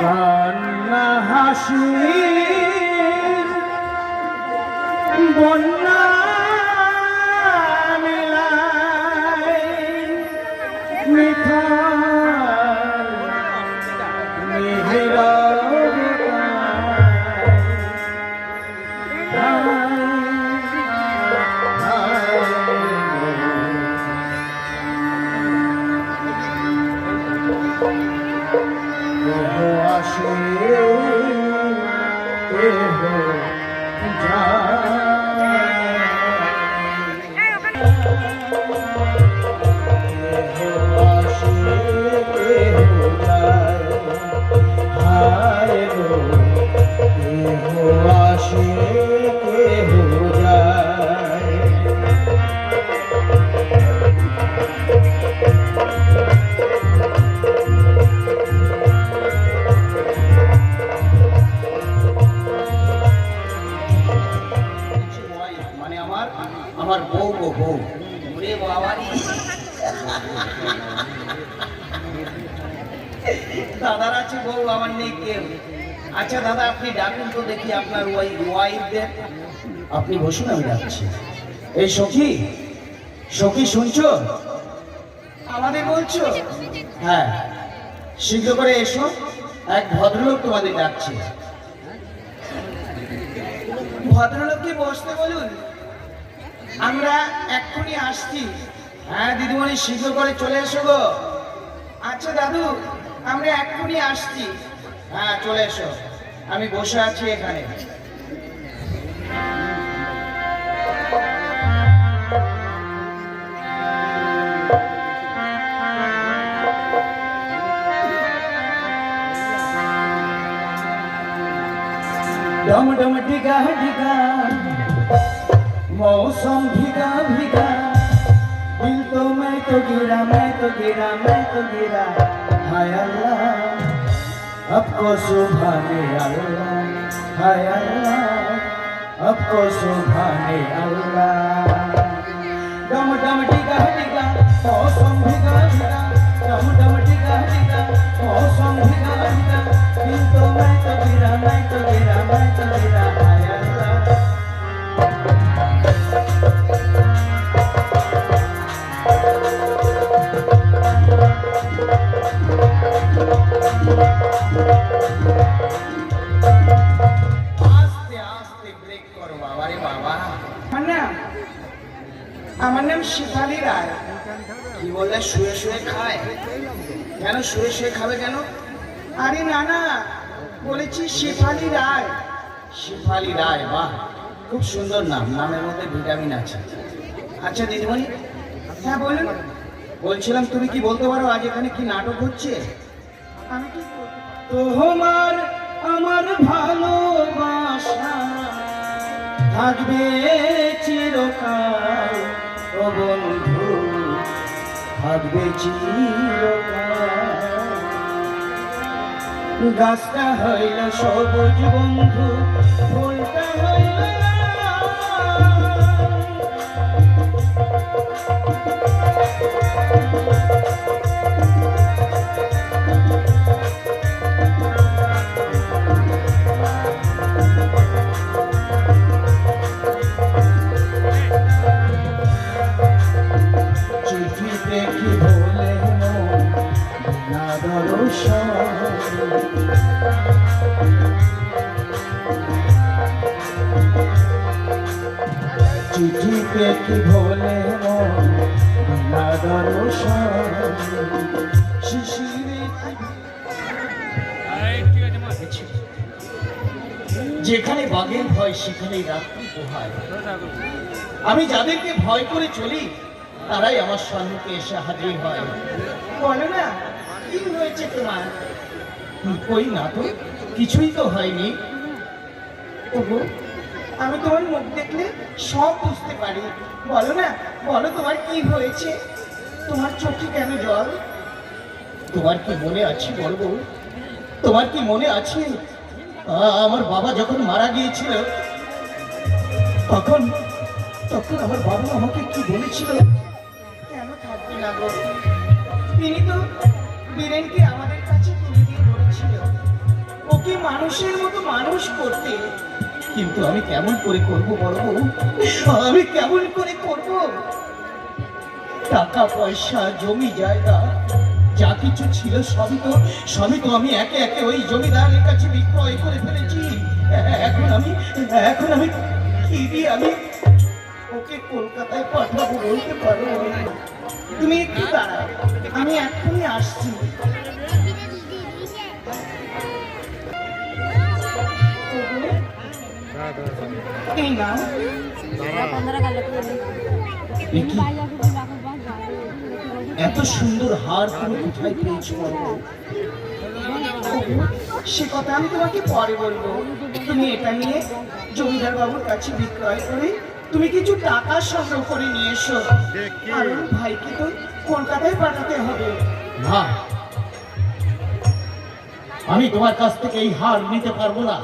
কান্না হাসি বন্যা মেলায় মিঠা আসে এহ যায় বাবারি। দাদার আছে বউ আমার নেই কেউ। আচ্ছা দাদা আপনি ডাকুন তো দেখি আপনার ওই ওয়াইফদের। আপনি বসুন আমি ডাকছি। এই সখী সখী শুনছো? আমাদের বলছো? হ্যাঁ। শীঘ্র করে এসো এক ভদ্রলোক তোমাদের ডাকছে। ভদ্রলোককে বসতে বলুন। আমরা এক্ষুনি আসছি হ্যাঁ দিদিমণি শীঘ্র করে চলে এসো গো আচ্ছা দাদু আমরা এক্ষুনি আসছি হ্যাঁ চলে এসো আমি বসে আছি এখানে डम डम डिगा डिगा मौसम भीगा भीगा दिल तो मैं तो गिरा मैं तो गिरा मैं तो गिरा हाय अल्लाह अब को सुभाने अल्लाह हाय अल्लाह अब को सुभाने अल्लाह डम डम डिगा डिगा मौसम भीगा भीगा डम डम डिगा डिगा मौसम भीगा भीगा दिल तो मैं तो गिरा मैं तो गिरा मैं নাম শিফালি রায়। কি বললে শুয়ে শুয়ে খায়? কেন শুয়ে শুয়ে খাবে কেন আরে না না বলেছি শেফালি রায়। শেফালি রায় বাহ খুব সুন্দর নাম নামের মধ্যে ভিটামিন আছে। আচ্ছা দিদিমণি হ্যাঁ বলুন। বলছিলাম তুমি কি বলতে পারো আজ এখানে কি নাটক হচ্ছে? আমি কি তোমার আমার ভালোবাসা থাকবে চিরকাল। বন্ধু থাকবে গাছটা হইল সবুজ বন্ধু ফুলটা হইল যেখানে বাঘের ভয়, সেখানেই রাত্রি পোহায়। আমি যাদেরকে ভয় করে চলি, তারাই আমার সম্মুখে এসে হাজির হয়। বলো না, কি হয়েছে তোমার? কই না তো, কিছুই তো হয়নি। ওগো আমি তোমার মুখ দেখলে সব বুঝতে পারি। বলো না, বলো তোমার কি হয়েছে? তোমার চোখে কেন জল? তোমার কি মনে আছে বলব তোমার কি মনে আছে? আমার বাবা যখন মারা গিয়েছিল, তখন তখন আমার বাবা আমাকে কি বলেছিল? কেন থাকবে না গো? তিনি তো বীরেনকে আমাদের কাছে তুলে দিয়ে বলেছিল। ওকে মানুষের মতো মানুষ করতে কিন্তু আমি কেমন করে করব বলব আমি কেমন করে করব? টাকা, পয়সা, জমি, জায়গা, যা কিছু ছিল সবই তো সবই তো আমি একে একে ওই জমিদারের কাছে বিক্রয় করে ফেলেছি। এখন আমি এখন আমি কি দিয়ে আমি ওকে কলকাতায় পাঠাবো বলতে পারো? তুমি একটু দাঁড়াও, আমি এক্ষুনি আসছি। এত সুন্দর হার তুমি কোথায় পেয়েছ? সে কথা আমি তোমাকে পরে বলব। তুমি এটা নিয়ে জমিদার বাবুর কাছে বিক্রয় করে তুমি কিছু টাকা সংগ্রহ করে নিয়ে এসো। আর ভাইকে তো কলকাতায় পাঠাতে হবে। না। আমি তোমার কাছ থেকে এই হার নিতে পারব না।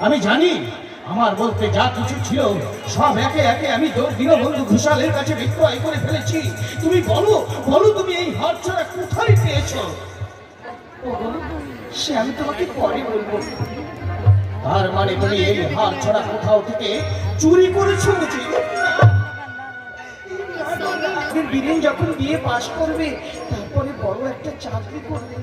আমি জানি আমার বলতে যা কিছু ছিল সব একে একে আমি দীনবন্ধু ঘোষালের কাছে বিক্রয় করে ফেলেছি। তুমি বলো বলো তুমি এই হার ছাড়া কোথায় পেয়েছ? সে আমি তোমাকে পরে বলব। তার মানে তুমি এই হার ছাড়া কোথাও থেকে চুরি করেছ বুঝি? বীরেন যখন বিয়ে পাশ করবে তারপরে বড় একটা চাকরি করবে